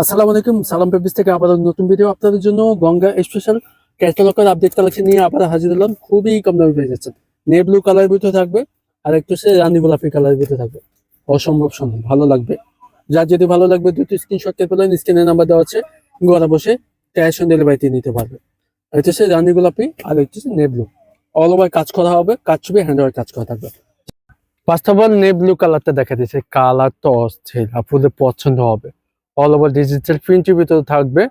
আসসালামু আলাইকুম, সালাম পেপিস থেকে আবার নতুন ভিডিও আপনাদের জন্য গঙ্গা স্পেশাল ক্যাটালগের আপডেট কালেকশন নিয়ে আবার হাজির হলাম। খুবই কম দামে পেয়ে যাচ্ছেন। নে ব্লু কালার ভিতরে থাকবে, আর একটু সে রানী গোলাপি কালার ভিতরে থাকবে। অসম্ভব সুন্দর, ভালো লাগবে। যার যদি ভালো লাগবে দুটো স্ক্রিনশট কে পেলেন স্ক্রিনের নাম্বার দেওয়া আছে। ঘরে বসে ক্যাশ অন ডেলিভারিতে নিতে পারবে। হচ্ছে সে রানী গোলাপি, আর হচ্ছে নে ব্লু। অল ওভার কাজ করা হবে, কাজ ছবি হ্যান্ড কাজ করা থাকবে। ফার্স্ট অফ অল নে ব্লু কালারটা দেখা দিচ্ছে কালার তো অস্থির আপনাদের পছন্দ হবে। ওভার ডিজিটাল প্রিন্টের ভিতরে থাকবে।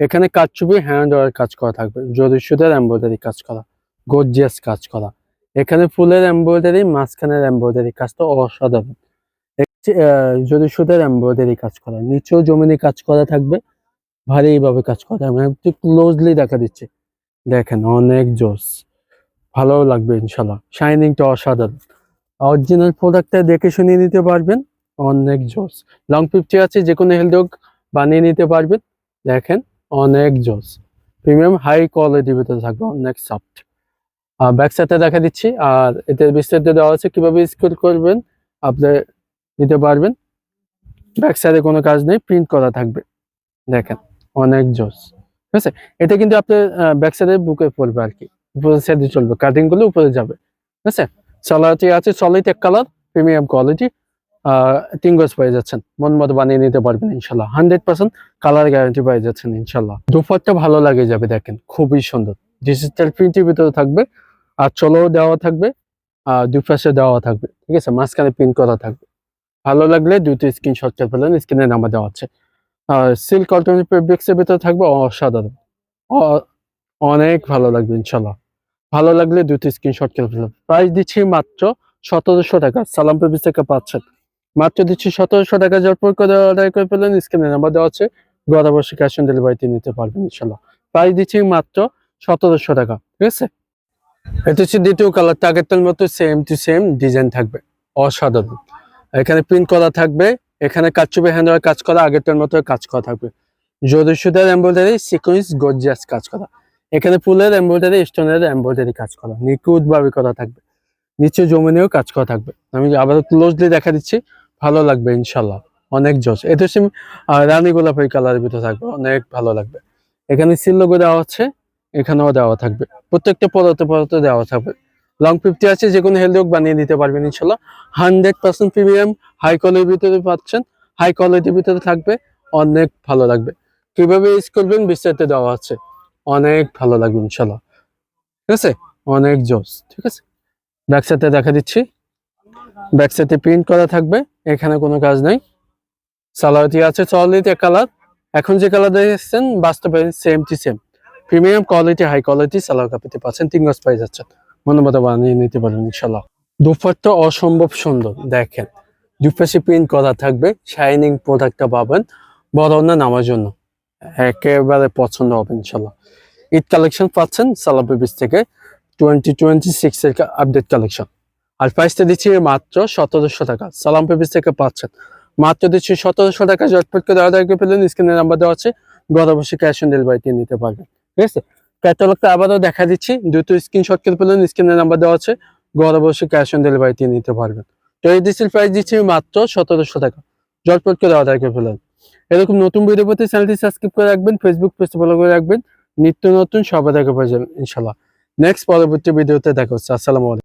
এখানে কাজ ছবি হ্যান্ড ওয়ার কাজ করা থাকবে। যদি সুদের এমব্রয়ডারি কাজ করা গর্জিয়াস কাজ করা। এখানে ফুলের এমব্রয়ডারি মাঝখানের এমব্রয়ডারি কাজটা অসাধারণ। যদি সুদের এমব্রয়ডারি কাজ করা, নিচেও জমিনে কাজ করা থাকবে, ভারীভাবে কাজ করা থাকবে। একটু ক্লোজলি দেখা দিচ্ছে। দেখেন, অনেক জোস। ভালো লাগবে, ইনশাল্লাহ। শাইনিংটা অসাধারণ। অরিজিনাল প্রোডাক্টটা দেখে শুনিয়ে নিতে পারবেন। অনেক জোস লং ফিফটি আছে যে কোনো হেলথ বানিয়ে নিতে পারবেন। দেখেন অনেক জোস প্রিমিয়াম হাই কোয়ালিটির ভিতরে থাকবে অনেক সফট ব্যাক সাইডে দেখা দিচ্ছি, আর এতে বিস্তারিত দেওয়া আছে, কীভাবে স্কুল করবেন, আপনি নিতে পারবেন। ব্যাক সাইডে কোনো কাজ নেই প্রিন্ট করা থাকবে। দেখেন অনেক জোস ঠিক আছে? এটা কিন্তু আপনার ব্যাক সাইডে বুকে পড়বে আর কি। উপরের সাইডে চলবে কাটিংগুলো উপরে যাবে। ঠিক আছে? সালাটি আছে সলিড এক কালার প্রিমিয়াম কোয়ালিটি তিন গজ পেয়ে যাচ্ছেন। মন মতো বানিয়ে নিতে পারবেন ইনশাল্লাহ। হান্ড্রেড পার্সেন্ট কালার গ্যারান্টি পেয়ে যাচ্ছেন ইনশাল্লাহ। দুপারটা ভালো লাগে যাবে দেখেন, খুবই সুন্দর। ডিজিটাল প্রিন্টের ভিতরে থাকবে, আর চলোও দেওয়া থাকবে, আর দুই পাশে দেওয়া থাকবে। ঠিক আছে, মাঝখানে প্রিন্ট করা থাকবে। ভালো লাগলে দুটো স্ক্রিনশট পেলেন স্ক্রিনে নাম্বার দেওয়া আছে। আর সিল্ক অল্টারনেটিভ ফেব্রিক্সের ভিতরে থাকবে, অসাধারণ। অনেক ভালো লাগবে ইনশাল্লাহ। ভালো লাগলে দুটো স্ক্রিনশট করে ফেলবেন প্রাইস দিচ্ছি মাত্র সতেরোশো টাকা। সালাম পেপিস থেকে পাচ্ছেন। মাত্র দিচ্ছি সতেরোশো টাকা জটপট করে অর্ডার করে ফেলেন স্ক্রিনে নাম্বার দেওয়া আছে। ঘরে বসে ক্যাশ অন ডেলিভারিতে নিতে পারবেন ইনশাল্লাহ। প্রাইস দিচ্ছি মাত্র সতেরোশো টাকা, ঠিক আছে? এটা হচ্ছে দ্বিতীয় কালার টার্গেটের মতো সেম টু সেম ডিজাইন থাকবে, অসাধারণ। এখানে প্রিন্ট করা থাকবে, এখানে কাচুবে হ্যান্ডওয়ার কাজ করা, আগেরটার মতো কাজ করা থাকবে। জরি সুতার এমব্রয়ডারি সিকোয়েন্স গর্জিয়াস কাজ করা। এখানে ফুলের এমব্রয়ডারি স্টোনের এমব্রয়ডারি কাজ করা। নিখুঁত ভাবে করা থাকবে। নিচে জমিনেও কাজ করা থাকবে। আমি আবার ক্লোজলি দেখা দিচ্ছি। ভালো লাগবে ইনশাল্লাহ। অনেক জস এটা হচ্ছে আহ, রানী গোলাপের কালারের ভিতরে থাকবে অনেক ভালো লাগবে। এখানে সিল লোগো দেওয়া আছে এখানেও দেওয়া থাকবে। প্রত্যেকটা পদার্থ পদার্থ দেওয়া থাকবে। লং ফিফটি আছে যে কোনো হেলদি হোক বানিয়ে দিতে পারবেন ইনশাল্লাহ। হান্ড্রেড পার্সেন্ট প্রিমিয়াম হাই কোয়ালিটির ভিতরে পাচ্ছেন হাই কোয়ালিটির ভিতরে থাকবে অনেক ভালো লাগবে। কীভাবে ইউজ করবেন বিস্তারিত দেওয়া আছে অনেক ভালো লাগবে ইনশাল্লাহ। ঠিক আছে? অনেক জোস ঠিক আছে? ব্যাক সাইডে দেখা দিচ্ছি। ব্যাক সাইডে প্রিন্ট করা থাকবে। এখানে কোনো কাজ নাই। সালোয়ারটি আছে সলিড এক কালার এখন যে কালার দেখছেন, বাস্তবে সেম টি same premium quality high quality salwar কাপিতে পাচ্ছেন তিন গজ পাই যাচ্ছেন মনোমতো বানিয়ে নিতে পারেন ইনশাল্লাহ দুপারটা অসম্ভব সুন্দর, দেখেন। দুপাশে প্রিন্ট করা থাকবে শাইনিং প্রোডাক্টটা পাবেন, বড় না নামার জন্য। একেবারে পছন্দ হবে ইনশাল্লাহ ঈদ কালেকশন পাচ্ছেন সালাম বেবিস থেকে। টোয়েন্টি টোয়েন্টি সিক্স এর আপডেট কালেকশন আর প্রাইসটা দিচ্ছি মাত্র সতেরোশো টাকা। সালাম পেপিস থেকে পাচ্ছেন। মাত্র দিচ্ছি সতেরোশো টাকা। জটপট করে অর্ডার পেলেন স্ক্রিনের নাম্বার দেওয়া আছে। ঘরে বসে ক্যাশ অন ডেলিভারিতে নিতে পারবেন। ঠিক আছে? ক্যাটালগটা আবারও দেখা দিচ্ছি। দুটো স্ক্রিনশট করে পেলেন স্ক্রিনের নাম্বার দেওয়া আছে। ঘরে বসে ক্যাশ অন ডেলিভারিতে নিতে পারবেন। তো এই ডিসেল প্রাইস দিচ্ছি মাত্র সতেরোশো টাকা। জটপট করে অর্ডার করে এরকম নতুন ভিডিও পেতে চ্যানেলটি সাবস্ক্রাইব করে রাখবেন। ফেসবুক পেজটি ফলো করে রাখবেন। নিত্য নতুন সবাই দেখা পাওয়া যাবেন ইনশাল্লাহ নেক্সট পরবর্তী ভিডিওতে দেখা হচ্ছে। আসসালামু আলাইকুম।